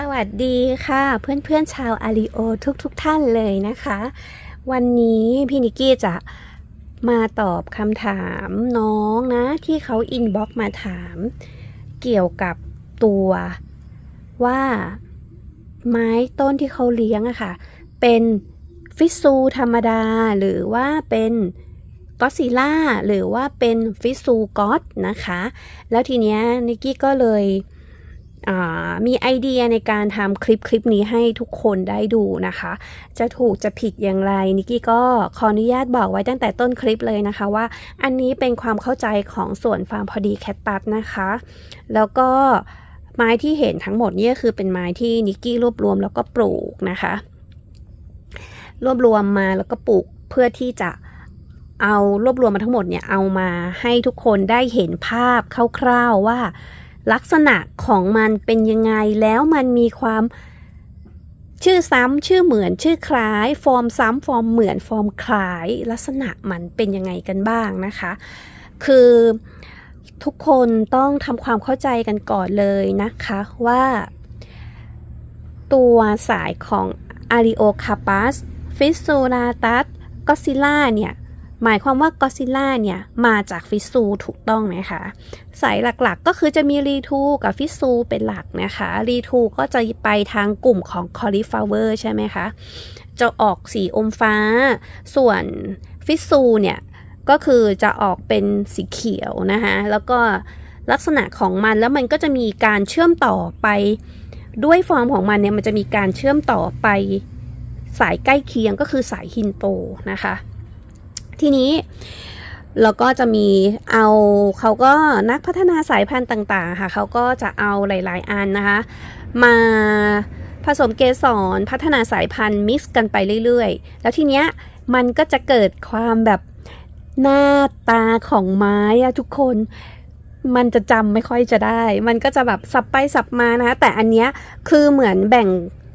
สวัสดีค่ะ เพื่อนๆชาวอาริโอทุกๆทท่านเลยนะคะ วันนี้พี่นิกกี้จะมาตอบคำถามน้องนะ ที่เขาอินบ็อกมาถาม เกี่ยวกับตัวว่าไม้ต้นที่เขาเลี้ยงอะค่ะ เป็นฟิสซูธรรมดา หรือว่าเป็นก็ซิล่าหรือว่าเป็นฟิสซูก็อตนะคะ แล้วทีเนี้ยนิกกี้ก็เลย มีไอเดียในการทำคลิปคลิปนี้ให้ทุกคนได้ดูนะคะ จะถูกจะผิดอย่างไรนิกกี้ก็ขออนุญาตบอกไว้ตั้งแต่ต้นคลิปเลยนะคะว่า อันนี้เป็นความเข้าใจของส่วนฟาร์มพอดีแคทตัสนะคะ แล้วก็ไม้ที่เห็นทั้งหมดเนี่ยคือเป็นไม้ที่นิกกี้รวบรวมแล้วก็ปลูกนะคะ รวบรวมมาแล้วก็ปลูกเพื่อที่จะเอารวบรวมมาทั้งหมดเนี่ยเอามาให้ทุกคนได้เห็นภาพคร่าวๆว่า ลักษณะของมันเป็นยังไงแล้วมันมีความชื่อซ้ำชื่อเหมือนชื่อคล้าย ฟอร์มซ้ำฟอร์มเหมือนฟอร์มคล้าย ลักษณะมันเป็นยังไงกันบ้างนะคะ คือทุกคนต้องทำความเข้าใจกันก่อนเลยนะคะว่า ตัวสายของ a r i o c a p a s f i s s u l a t u s g o d z i l l a เนี่ย หมายความว่ากอซิล่าเนี่ย มาจากฟิซูถูกต้องไหมคะสายหลักๆก็คือจะมีรีทูกับฟิซูเป็นหลักนะคะรีทูก็จะไปทางกลุ่มของคอลิฟลาเวอร์ใช่ไหมคะ จะออกสีอมฟ้า ส่วนฟิซูเนี่ย ก็คือจะออกเป็นสีเขียวนะคะแล้วก็ลักษณะของมันแล้วมันก็จะมีการเชื่อมต่อไปด้วยฟอร์มของมันเนี่ยมันจะมีการเชื่อมต่อไปสายใกล้เคียงก็คือสายฮินโตนะคะ ทีนี้เราก็จะมีเอาเขาก็นักพัฒนาสายพันธุ์ต่างๆค่ะเขาก็จะเอาหลาย ๆ อันนะคะ มาผสมเกสรพัฒนาสายพันธุ์มิกซ์กันไปเรื่อยๆ แล้วทีเนี้ยมันก็จะเกิดความแบบหน้าตาของไม้อะทุกคนมันจะจำไม่ค่อยจะได้ มันก็จะแบบสับไปสับมานะคะ แต่อันเนี้ยคือเหมือนแบ่ง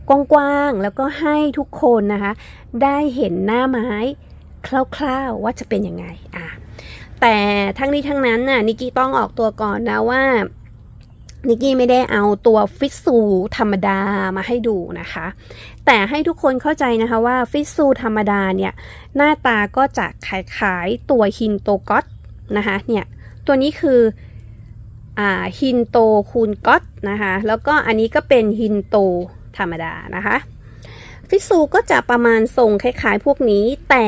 กว้างๆ แล้วก็ให้ทุกคนนะคะ ได้เห็นหน้าไม้ คร่าวๆว่าจะเป็นยังไงอะแต่ทั้งนี้ทั้งนั้นน่ะนิกกี้ต้องออกตัวก่อนนะว่านิกกี้ไม่ได้เอาตัวฟิสซูธรรมดามาให้ดูนะคะ แต่ให้ทุกคนเข้าใจนะคะว่าฟิสซูธรรมดาเนี่ยหน้าตาก็จะคล้ายๆตัวฮินโตก็อตนะคะเนี่ยตัวนี้คืออ่าฮินโตคูณก็อตนะคะแล้วก็อันนี้ก็เป็นฮินโตธรรมดานะคะ ฟิสซูก็จะประมาณทรงคล้ายๆพวกนี้แต่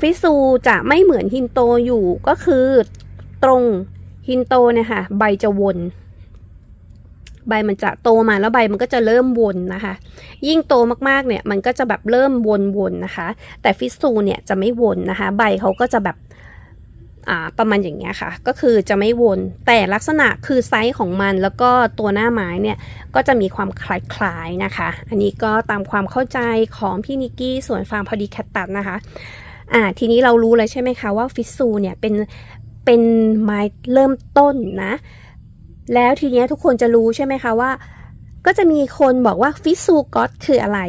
ฟิซูจะไม่เหมือนฮินโตอยู่ก็คือตรงฮินโตเนี่ยค่ะ ใบจะวน ใบมันจะโตมาแล้วใบมันก็จะเริ่มวนนะคะ ยิ่งโตมากๆเนี่ยมันก็จะแบบเริ่มวนๆนะคะ แต่ฟิซูเนี่ยจะไม่วนนะคะ ใบเขาก็จะแบบอ่าประมาณอย่างเงี้ยค่ะ ก็คือจะไม่วน แต่ลักษณะคือไซส์ของมัน แล้วก็ตัวหน้าไม้เนี่ยก็จะมีความคล้ายๆนะคะ อันนี้ก็ตามความเข้าใจของพี่นิกกี้สวนฟาร์มพอดีแคตตัสนะคะ อ่าทีนี้เรารู้เลยใช่ไหมคะว่าฟิสซูเนี่ยเป็นเป็นไม้เริ่มต้นนะ แล้วทีนี้ทุกคนจะรู้ใช่ไหมคะว่า ก็จะมีคนบอกว่าฟิสซูก็ตคืออะไร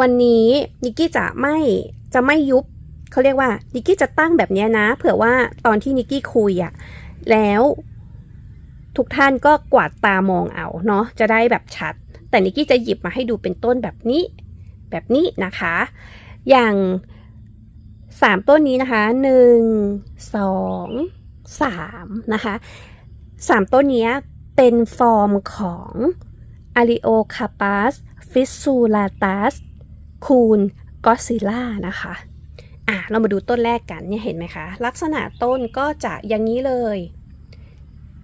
วันนี้นิกกี้จะไม่จะไม่ยุบเขาเรียกว่านิกกี้จะตั้งแบบนี้นะ เผื่อว่าตอนที่นิกกี้คุยอะแล้วทุกท่านก็กวาดตามองเอาเนาะจะได้แบบชัด แต่นิกกี้จะหยิบมาให้ดูเป็นต้นแบบนี้ แบบนี้นะคะ อย่าง สามต้นนี้นะคะหนึ่งสองสามนะคะสามต้นนี้เป็นฟอร์มของ a r i o c a p a s fistulatus คูณ godzilla นะคะอะเรามาดูต้นแรกกันเนี่ยเห็นไหมคะ ลักษณะต้นก็จะอย่างนี้เลย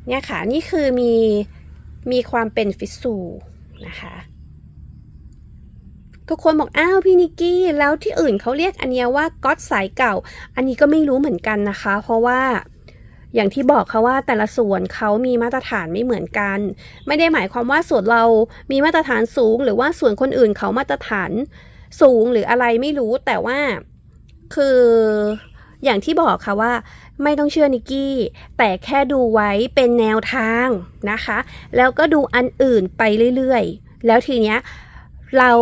เนี่ยค่ะ นี่คือมีมีความเป็นฟิสซูนะคะ ทุกคนบอกอ้าวพี่นิกกี้แล้วที่อื่นเขาเรียกอันนี้ว่าก๊อตสายเก่า อันนี้ก็ไม่รู้เหมือนกันนะคะ เพราะว่าอย่างที่บอกค่ะว่าแต่ละส่วนเขามีมาตรฐานไม่เหมือนกัน ไม่ได้หมายความว่าส่วนเรามีมาตรฐานสูง หรือว่าส่วนคนอื่นเขามาตรฐานสูงหรืออะไรไม่รู้แต่ว่าคืออย่างที่บอกค่ะว่าไม่ต้องเชื่อนิกกี้ แต่แค่ดูไว้เป็นแนวทางนะคะ แล้วก็ดูอันอื่นไปเรื่อยๆ แล้วทีเนี้ยเรา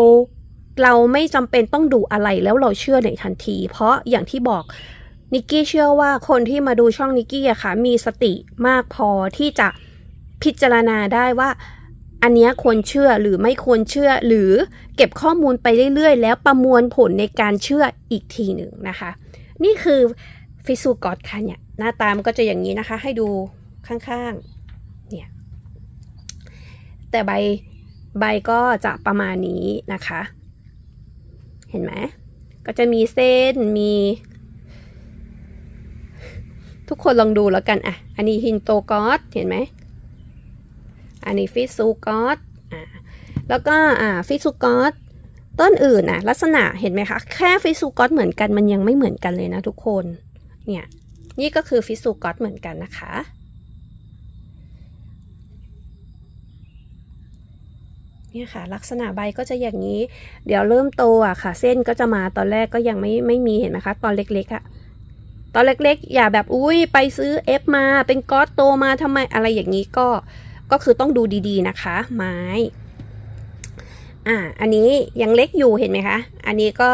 เราไม่จำเป็นต้องดูอะไรแล้วเราเชื่อในทันที เพราะอย่างที่บอกนิกกี้เชื่อว่าคนที่มาดูช่องนิกกี้อะค่ะมีสติมากพอที่จะพิจารณาได้ว่า อันนี้ควรเชื่อหรือไม่ควรเชื่อหรือเก็บข้อมูลไปเรื่อยๆ แล้วประมวลผลในการเชื่ออีกทีหนึ่งนะคะ นี่คือฟิซูกอดค่ะเนี่ยหน้าตามันก็จะอย่างนี้นะคะ ให้ดูข้างๆเนี่ยแต่ใบใบก็จะประมาณนี้นะคะ เห็นไหมก็จะมีเส้นมี ทุกคนลองดูแล้วกันอะ อันนี้ฮินโตกอสเห็นไหมอันนี้ฟิซูกอสอ่าแล้วก็อ่าฟิซูกอสต้นอื่นน่ะ ลักษณะเห็นไหมคะ แค่ฟิซูกอสเหมือนกันมันยังไม่เหมือนกันเลยนะทุกคนเนี่ยนี่ก็คือฟิซูกอสเหมือนกันนะคะ เนี่ยค่ะ ลักษณะใบก็จะอย่างนี้ เดี๋ยวเริ่มโตอะค่ะ เส้นก็จะมาตอนแรกก็ยังไม่ไม่มีเห็นไหมคะ ตอนเล็กๆอะตอนเล็กๆ อย่าแบบอุ้ยไปซื้อเอฟมาเป็นก๊อตโตมาทำไมอะไรอย่างนี้ก็ก็คือต้องดูดีๆนะคะ ไม้อ่าอันนี้ยังเล็กอยู่เห็นไหมคะอันนี้ก็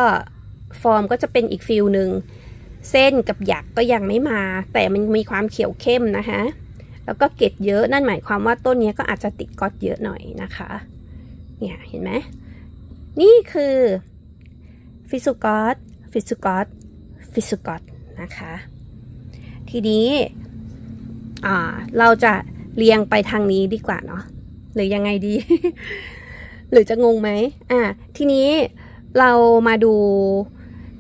ฟอร์มก็จะเป็นอีกฟิลหนึ่งเส้นกับหยักก็ยังไม่มา แต่มันมีความเขียวเข้มนะคะแล้วก็เกล็ดเยอะนั่นหมายความว่าต้นนี้ก็อาจจะติดก๊อตเยอะหน่อยนะคะ เนี่ยเห็นไหมนี่คือฟิสุกอตฟิสุกอตฟิสุกอตนะคะ ทีนี้อ่าเราจะเรียงไปทางนี้ดีกว่าเนาะหรือยังไงดี หรือจะงงไหมอ่าทีนี้เรามาดู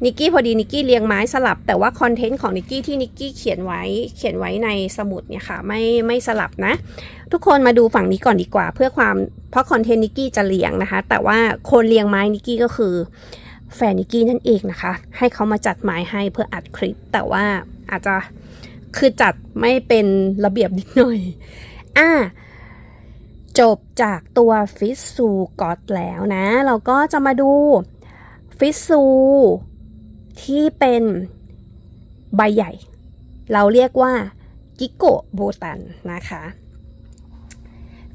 นิกกี้พอดีนิกกี้เรียงไม้สลับ แต่ว่าคอนเทนต์ของนิกกี้ที่นิกกี้เขียนไว้เขียนไว้ในสมุดเนี่ยค่ะไม่ไม่สลับนะ ทุกคนมาดูฝั่งนี้ก่อนดีกว่า เพื่อความเพราะคอนเทนต์นิกกี้จะเรียงนะคะ แต่ว่าคนเรียงไม้นิกกี้ก็คือแฟนนิกกี้นั่นเองนะคะ ให้เขามาจัดไม้ให้เพื่ออัดคลิป แต่ว่าอาจจะคือจัดไม่เป็นระเบียบนิดหน่อยอะจบจากตัวฟิสซูกอตแล้วนะ เราก็จะมาดูฟิสซู ที่เป็นใบใหญ่ เราเรียกว่ากิโกโบตันนะคะ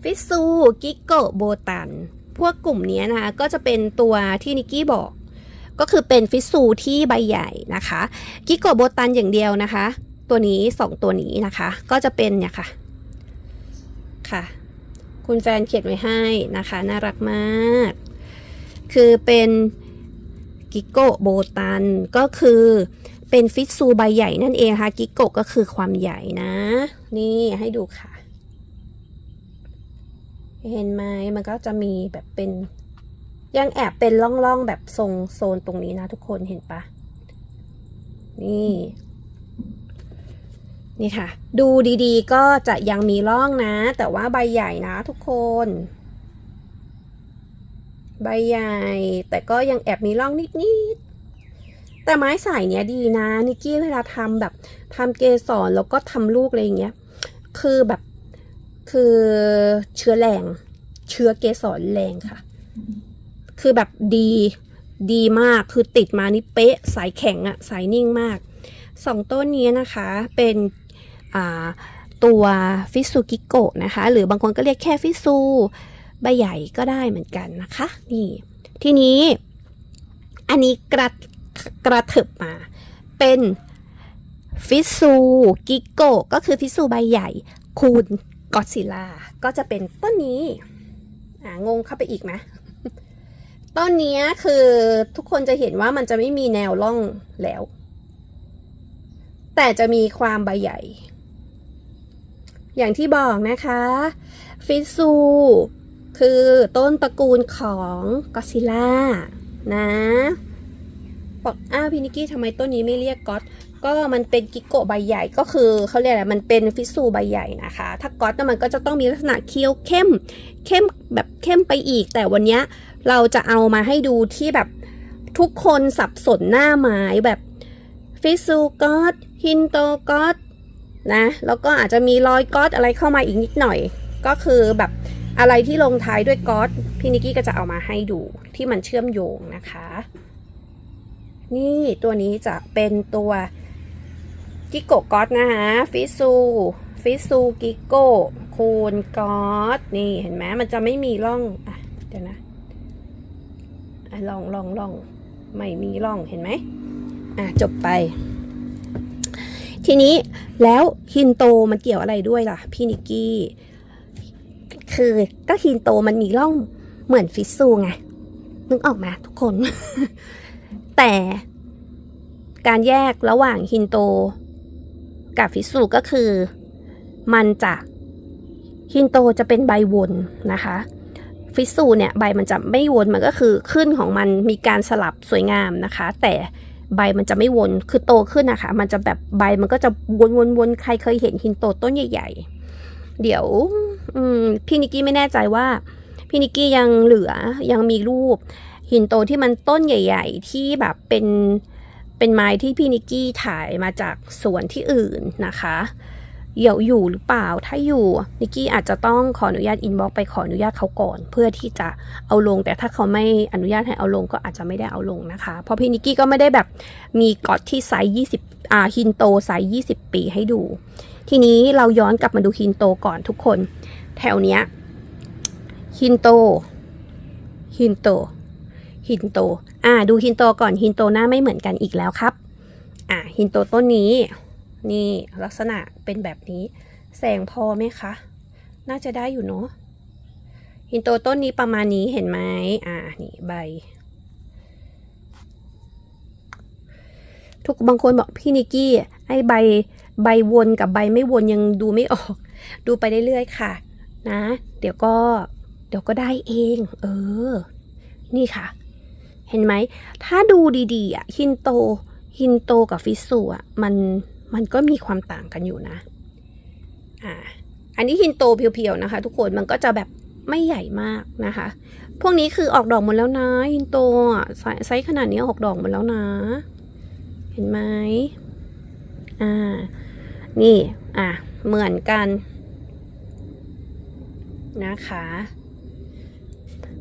ฟิสซูกิโกโบตันพวกกลุ่มนี้นะคะก็จะเป็นตัวที่นิกกี้บอก ก็คือเป็นฟิสซูที่ใบใหญ่นะคะกิโกโบตันอย่างเดียวนะคะ ตัวนี้สองตัวนี้นะคะ ก็จะเป็นเนี่ยค่ะค่ะ คุณแฟนเขียนไว้ให้นะคะ น่ารักมาก คือเป็น กิโกโบตัน ก็คือเป็นฟิตซูใบใหญ่นั่นเองค่ะกิโกก็คือความใหญ่นะ นี่ให้ดูค่ะ เห็นไหมมันก็จะมีแบบเป็นยังแอบเป็นร่องๆแบบทรงโซนตรงนี้นะทุกคนเห็นปะนี่ นี่ค่ะ ดูดีๆก็จะยังมีร่องนะ แต่ว่าใบใหญ่นะทุกคน ใบใหญ่ แต่ก็ยังแอบมีร่องนิดๆ แต่ไม้สายเนี้ยดีนะนิกกี้เวลาทำแบบทำเกสรแล้วก็ทำลูกอะไรอย่างเงี้ย คือแบบคือเชื้อแรงเชื้อเกสรแรงค่ะ คือแบบดีดีมากคือติดมานี่เป๊ะสายแข็งอะสายนิ่งมากสองต้นนี้นะคะเป็นตัวฟิซูกิโกะนะคะ หรือบางคนก็เรียกแค่ฟิซู ใบใหญ่ก็ได้เหมือนกันนะคะ นี่ ทีนี้ อันนี้กระกระเถิบมา เป็นฟิซูกิโกก็คือฟิซูใบใหญ่ คูณกอซิลา ก็จะเป็นต้นนี้อ่างงเข้าไปอีกไหมต้นนี้คือทุกคนจะเห็นว่ามันจะไม่มีแนวร่องแล้ว แต่จะมีความใบใหญ่ อย่างที่บอกนะคะ ฟิซู คือต้นตระกูลของกอซิล่านะบอกอ้าวพี่นิกกี้ทำไมต้นนี้ไม่เรียกก๊อตก็มันเป็นกิโกะใบใหญ่ก็คือเขาเรียกอะไรมันเป็นฟิซูใบใหญ่นะคะ ถ้าก๊อตน่ะมันก็จะต้องมีลักษณะเคี้ยวเข้มเข้มแบบเข้มไปอีก แต่วันนี้เราจะเอามาให้ดูที่แบบทุกคนสับสนหน้าไม้แบบฟิซูก๊อตฮินโตก๊อตนะแล้วก็อาจจะมีรอยก๊อตอะไรเข้ามาอีกนิดหน่อย ก็คือแบบ อะไรที่ลงท้ายด้วยก๊อตพี่นิกกี้ก็จะเอามาให้ดูที่มันเชื่อมโยงนะคะ นี่ตัวนี้จะเป็นตัวกิโกก๊อตนะคะฟิซูฟิซูกิโกคูณก๊อตนี่เห็นไหมมันจะไม่มีร่องอะเดี๋ยวนะอะลองลองลองไม่มีร่องเห็นไหมอะจบไป ทีนี้แล้วฮินโตมันเกี่ยวอะไรด้วยล่ะ พี่นิกกี้ คือก็ฮินโตมันมีร่องเหมือนฟิสซูไงนึกออกไหมทุกคน แต่การแยกระหว่างฮินโต กับฟิสซูก็คือ มันจะฮินโตจะเป็นใบวนนะคะ ฟิสซูเนี่ยใบมันจะไม่วนมันก็คือขึ้นของมันมีการสลับสวยงามนะคะ แต่ใบมันจะไม่วนคือโตขึ้นนะคะ มันจะแบบใบมันก็จะวนวนวนใครเคยเห็นฮินโตต้นใหญ่ ๆ เดี๋ยวพี่นิกกี้ไม่แน่ใจว่า พี่นิกกี้ยังเหลือยังมีรูป หินโตที่มันต้นใหญ่ ๆ ที่แบบเป็นเป็นไม้ที่พี่นิกกี้ถ่ายมาจากสวนที่อื่นนะคะเดี๋ยวอยู่หรือเปล่า ถ้าอยู่นิกกี้อาจจะต้องขออนุญาตอินบ็อกไปขออนุญาตเขาก่อน เพื่อที่จะเอาลง แต่ถ้าเขาไม่อนุญาตให้เอาลงก็อาจจะไม่ได้เอาลงนะคะ เพราะพี่นิกกี้ก็ไม่ได้แบบมีกอดที่ไซส์20อ่าฮินโตไซส์20 ปีให้ดู ทีนี้เราย้อนกลับมาดูฮินโตก่อนทุกคน แถวเนี้ยฮินโตฮินโตฮินโตอ่าดูฮินโตก่อนฮินโตหน้าไม่เหมือนกันอีกแล้วครับ อ่าฮินโตต้นนี้ นี่ลักษณะเป็นแบบนี้ แสงพอไหมคะ น่าจะได้อยู่เนาะฮินโตต้นนี้ประมาณนี้เห็นไหมอ่านี่ใบ ทุกบางคนบอกพี่นิกกี้ไอ้ใบ ใบวนกับใบไม่วนยังดูไม่ออก ดูไปเรื่อยๆค่ะ นะ เดี๋ยวก็เดี๋ยวก็ได้เอง เออ นี่ค่ะ เห็นไหม ถ้าดูดีๆอะฮินโตฮินโตกับฟิสุอะมันมันก็มีความต่างกันอยู่นะ อ่า อันนี้ฮินโตเพียวๆนะคะ ทุกคนมันก็จะแบบไม่ใหญ่มากนะคะ พวกนี้คือออกดอกหมดแล้วนะฮินโตอะไซไซส์ขนาดนี้ออกดอกหมดแล้วนะ เห็นไหมอ่า นี่ อะ เหมือนกัน นะคะ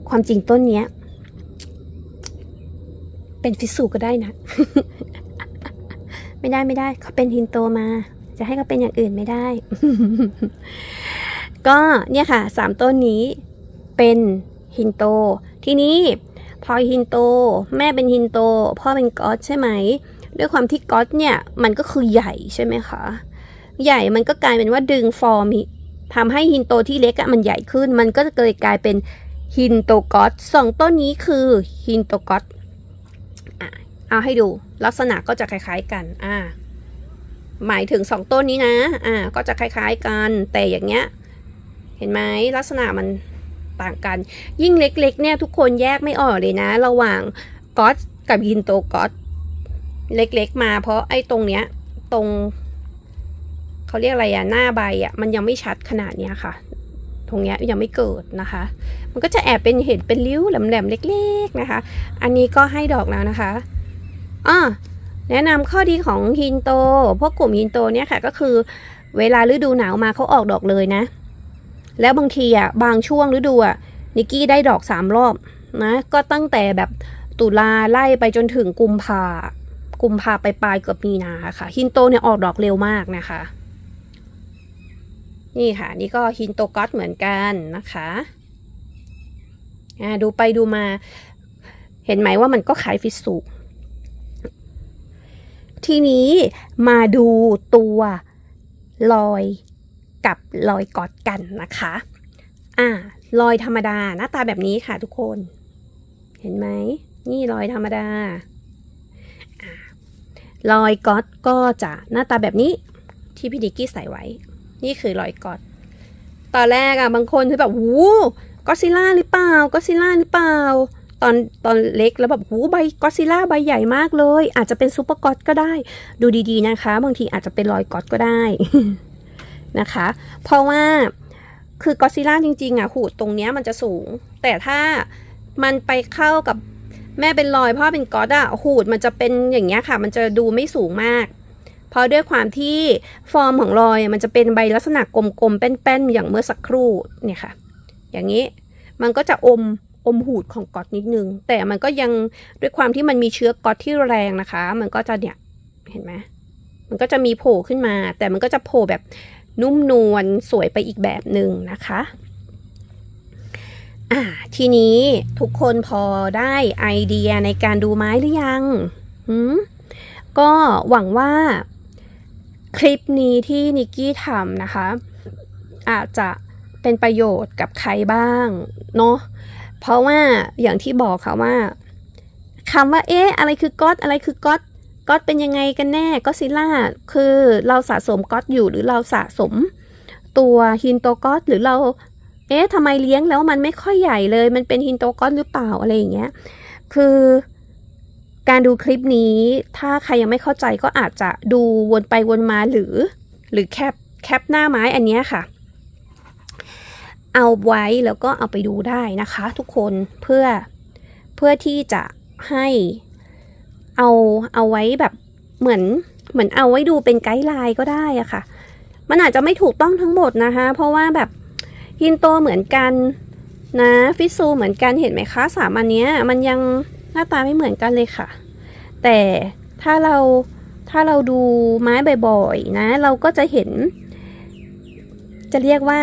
ความจริงต้นเนี้ย เป็นฟิสูก็ได้นะ ไม่ได้ไม่ได้ เขาเป็นฮินโตมา จะให้เขาเป็นอย่างอื่นไม่ได้ ก็เนี่ยค่ะสามต้นนี้เป็นฮินโต ทีนี้พอฮินโต แม่เป็นฮินโต พ่อเป็นก๊อตใช่ไหม ด้วยความที่ก๊อตเนี่ย มันก็คือใหญ่ใช่ไหมคะ ใหญ่มันก็กลายเป็นว่าดึงฟอร์มทำให้ฮินโตที่เล็กอะมันใหญ่ขึ้น มันก็จะเลยกลายเป็นฮินโตกอตสองต้นนี้คือฮินโตกอตอะเอาให้ดูลักษณะก็จะคล้ายๆกัน อ่า หมายถึงสองต้นนี้นะ อ่า ก็จะคล้ายๆกัน แต่อย่างเงี้ย เห็นไหมลักษณะมันต่างกัน ยิ่งเล็กๆ เนี่ยทุกคนแยกไม่ออกเลยนะ ระหว่างกอตกับฮินโตกอตเล็กๆ มาเพราะไอ้ตรงเนี้ย ตรง เขาเรียกอะไรอะหน้าใบอะมันยังไม่ชัดขนาดเนี้ยค่ะ ตรงเนี้ยยังไม่เกิดนะคะ มันก็จะแอบเป็นเห็นเป็นริ้วแหลมๆเล็ก ๆนะคะ อันนี้ก็ให้ดอกแล้วนะคะอ่าแนะนำข้อดีของฮินโต พวกกลุ่มฮินโตเนี่ยค่ะก็คือ เวลาฤดูหนาวมาเขาออกดอกเลยนะ แล้วบางทีอะบางช่วงฤดูอะนิกกี้ได้ดอกสามรอบนะก็ตั้งแต่แบบตุลาไล่ไปจนถึงกุมภากุมภาไปปลายเกือบมีนาค่ะฮินโตเนี่ยออกดอกเร็วมากนะคะ นี่ค่ะ นี่ก็ฮินโตก๊อตเหมือนกันนะคะอ่าดูไปดูมา เห็นไหมว่ามันก็ขายฟิสุทีนี้มาดูตัวลอยกับรอยกอตกันนะคะ อ่ารอยธรรมดาหน้าตาแบบนี้ค่ะทุกคน เห็นไหม นี่รอยธรรมดาอ่ารอยกอตก็จะหน้าตาแบบนี้ที่พี่ดิกกี้ใส่ไว้ นี่คือรอยกอตตอนแรกอะบางคนคือแบบหูก็ซิล่าหรือเปล่าก็ซิล่าหรือเปล่า ตอนตอนเล็กแล้วแบบหูใบก็ซิล่าใบใหญ่มากเลย อาจจะเป็นซูเปอร์กอตก็ได้ ดูดีๆนะคะ บางทีอาจจะเป็นรอยกอตก็ได้นะคะ เพราะว่าคือกอซิล่าจริงๆอะหูตรงเนี้ยมันจะสูง แต่ถ้ามันไปเข้ากับแม่เป็นรอยพ่อเป็นก๊อตอะหูดมันจะเป็นอย่างเงี้ยค่ะ มันจะดูไม่สูงมาก เพราะด้วยความที่ฟอร์มของรอยมันจะเป็นใบลักษณะกลมๆแป้นๆอย่างเมื่อสักครู่เนี่ยค่ะ อย่างนี้มันก็จะอมอมหูดของก๊อตนิดนึง แต่มันก็ยังด้วยความที่มันมีเชื้อก๊อตที่แรงนะคะ มันก็จะเนี่ยเห็นไหมมันก็จะมีโผล่ขึ้นมา แต่มันก็จะโผล่แบบนุ่มนวลสวยไปอีกแบบหนึ่งนะคะอ่าทีนี้ทุกคนพอได้ไอเดียในการดูไม้หรือยัง หืมก็หวังว่า คลิปนี้ที่นิกกี้ทำนะคะ อาจจะเป็นประโยชน์กับใครบ้างเนาะเพราะว่าอย่างที่บอกค่ะว่าคำว่าเอ๊ะอะไรคือก๊อตอะไรคือก๊อตก๊อตเป็นยังไงกันแน่ก็ซิล่าคือเราสะสมก๊อตอยู่หรือเราสะสม ตัวฮินโตก๊อตหรือเรา เอ๊ะทำไมเลี้ยงแล้วมันไม่ค่อยใหญ่เลย มันเป็นฮินโตก๊อตหรือเปล่าอะไรอย่างเงี้ย คือ การดูคลิปนี้ถ้าใครยังไม่เข้าใจก็อาจจะดูวนไปวนมาหรือ หรือแคปแคปหน้าไม้อันนี้ค่ะ เอาไว้แล้วก็เอาไปดูได้นะคะทุกคนเพื่อเพื่อที่จะให้เอาเอาไว้แบบเหมือนเหมือนเอาไว้ดูเป็นไกด์ไลน์ก็ได้อะค่ะ มันอาจจะไม่ถูกต้องทั้งหมดนะคะ เพราะว่าแบบฮินโตเหมือนกันนะฟิซูเหมือนกันเห็นไหมคะสามอันเนี้ยมันยัง หน้าตาไม่เหมือนกันเลยค่ะ แต่ถ้าเราถ้าเราดูไม้บ่อยๆนะ เราก็จะเห็น จะเรียกว่า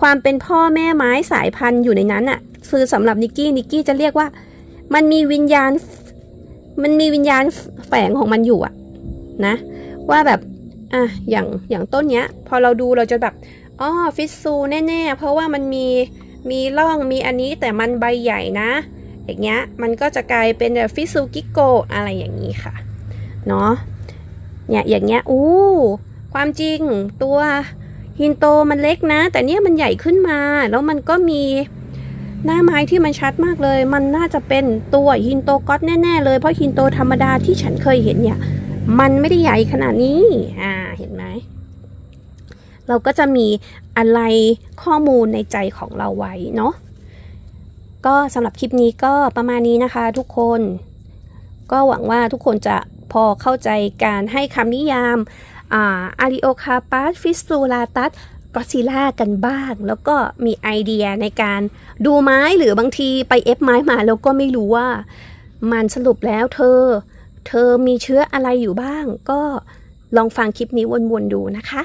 ความเป็นพ่อแม่ไม้สายพันธุ์อยู่ในนั้นอะคือสำหรับนิกกี้นิกกี้จะเรียกว่า มันมีวิญญาณ มันมีวิญญาณแฝงของมันอยู่อะนะ ว่าแบบอะอย่างอย่างต้นเนี้ย พอเราดูเราจะแบบอ๋อฟิสซูแน่ๆ เพราะว่ามันมีมีร่องมีอันนี้แต่มันใบใหญ่นะ อย่างเงี้ยมันก็จะกลายเป็นแบบฟิซูกิโกอะไรอย่างนี้ค่ะเนาะเนี่ยอย่างเงี้ยอู้ความจริงตัวฮินโตมันเล็กนะ แต่เนี่ยมันใหญ่ขึ้นมา แล้วมันก็มีหน้าไม้ที่มันชัดมากเลย มันน่าจะเป็นตัวฮินโตก๊อตแน่ๆเลย เพราะฮินโตธรรมดาที่ฉันเคยเห็นเนี่ย มันไม่ได้ใหญ่ขนาดนี้ อ่า เห็นไหม เราก็จะมีอะไรข้อมูลในใจของเราไว้เนาะ ก็สำหรับคลิปนี้ก็ประมาณนี้นะคะทุกคน ก็หวังว่าทุกคนจะพอเข้าใจการให้คำนิยามอาอาริโอคาปัสฟิสตูลาตัสกอซิล่ากันบ้าง แล้วก็มีไอเดียในการดูไม้หรือบางทีไปเอฟไม้มาแล้วก็ไม่รู้ว่า มันสรุปแล้วเธอ เธอมีเชื้ออะไรอยู่บ้าง ก็ลองฟังคลิปนี้วนๆดูนะคะ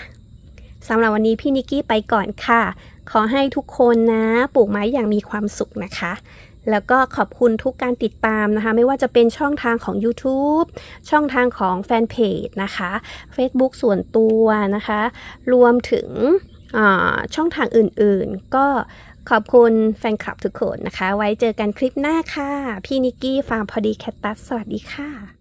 สำหรับวันนี้พี่นิกกี้ไปก่อนค่ะ ขอให้ทุกคนนะปลูกไม้อย่างมีความสุขนะคะ แล้วก็ขอบคุณทุกการติดตามนะคะ ไม่ว่าจะเป็นช่องทางของ YouTube ช่องทางของแฟนเพจนะคะ Facebook ส่วนตัวนะคะ รวมถึงอ่าช่องทางอื่นๆ ก็ขอบคุณแฟนคลับทุกคนนะคะ ไว้เจอกันคลิปหน้าค่ะ พี่นิกกี้ฟาร์มพอดีแคตตัส สวัสดีค่ะ